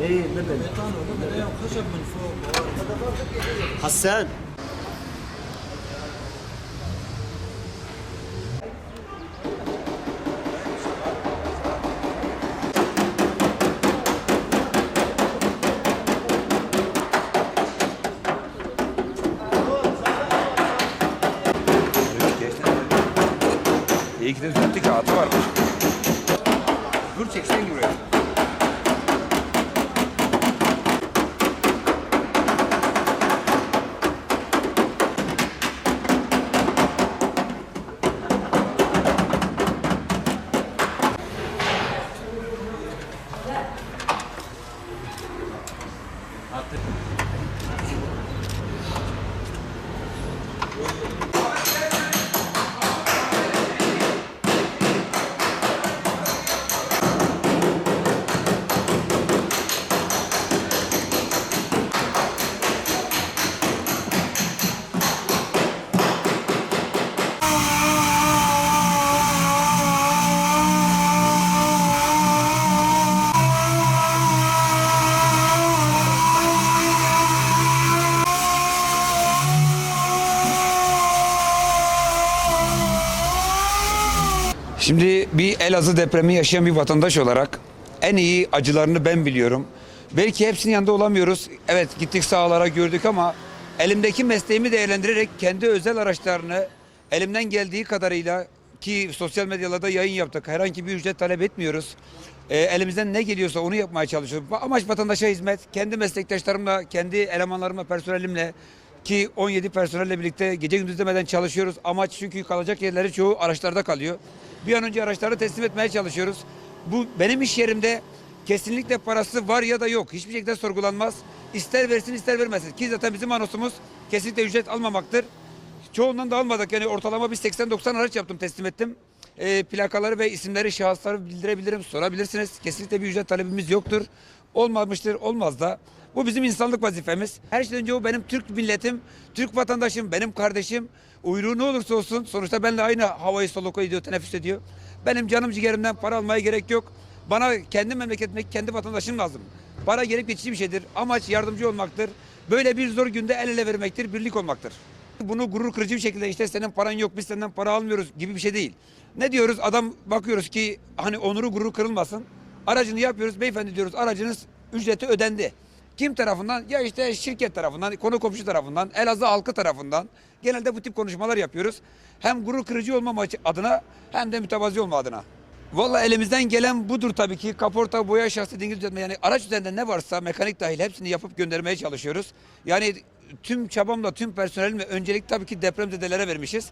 ايه لبن خشب من فوق حسان De düzelttik atı varmış. Dur çeksen buraya. Şimdi bir Elazığ depremi yaşayan bir vatandaş olarak en iyi acılarını ben biliyorum. Belki hepsinin yanında olamıyoruz. Evet gittik sahalara gördük ama elimdeki mesleğimi değerlendirerek kendi özel araçlarını elimden geldiği kadarıyla ki sosyal medyalarda yayın yaptık. Herhangi bir ücret talep etmiyoruz. Ee, elimizden ne geliyorsa onu yapmaya çalışıyoruz. Amaç vatandaşa hizmet. Kendi meslektaşlarımla, kendi elemanlarımla, personelimle ki 17 personelle birlikte gece gündüz demeden çalışıyoruz. Amaç çünkü kalacak yerleri çoğu araçlarda kalıyor. Bir an önce araçları teslim etmeye çalışıyoruz. Bu benim iş yerimde kesinlikle parası var ya da yok. Hiçbir şekilde sorgulanmaz. İster versin ister vermesin. Ki zaten bizim anosumuz kesinlikle ücret almamaktır. Çoğundan da almadık. Yani ortalama bir 80-90 araç yaptım teslim ettim. Ee, plakaları ve isimleri şahısları bildirebilirim. Sorabilirsiniz. Kesinlikle bir ücret talebimiz yoktur. Olmamıştır. Olmaz da. Bu bizim insanlık vazifemiz. Her şeyden önce o benim Türk milletim, Türk vatandaşım, benim kardeşim. Uyruğu ne olursa olsun sonuçta benimle aynı havayı soluku ediyor, teneffüs ediyor. Benim canım ciğerimden para almaya gerek yok. Bana kendi memleketime, kendi vatandaşım lazım. Para gelip geçici bir şeydir. Amaç yardımcı olmaktır. Böyle bir zor günde el ele vermektir, birlik olmaktır. Bunu gurur kırıcı bir şekilde işte senin paran yok biz senden para almıyoruz gibi bir şey değil. Ne diyoruz? Adam bakıyoruz ki hani onuru gurur kırılmasın. Aracını yapıyoruz. Beyefendi diyoruz aracınız ücreti ödendi. Kim tarafından? Ya işte şirket tarafından, konu komşu tarafından, Elazığ halkı tarafından. Genelde bu tip konuşmalar yapıyoruz. Hem gurur kırıcı olmama adına hem de mütevazi olma adına. Vallahi elimizden gelen budur tabii ki. Kaporta, boya, şahsi dingil düzeltme yani araç üzerinde ne varsa mekanik dahil hepsini yapıp göndermeye çalışıyoruz. Yani tüm çabamla, tüm personelimle öncelik tabii ki depremzedelere vermişiz.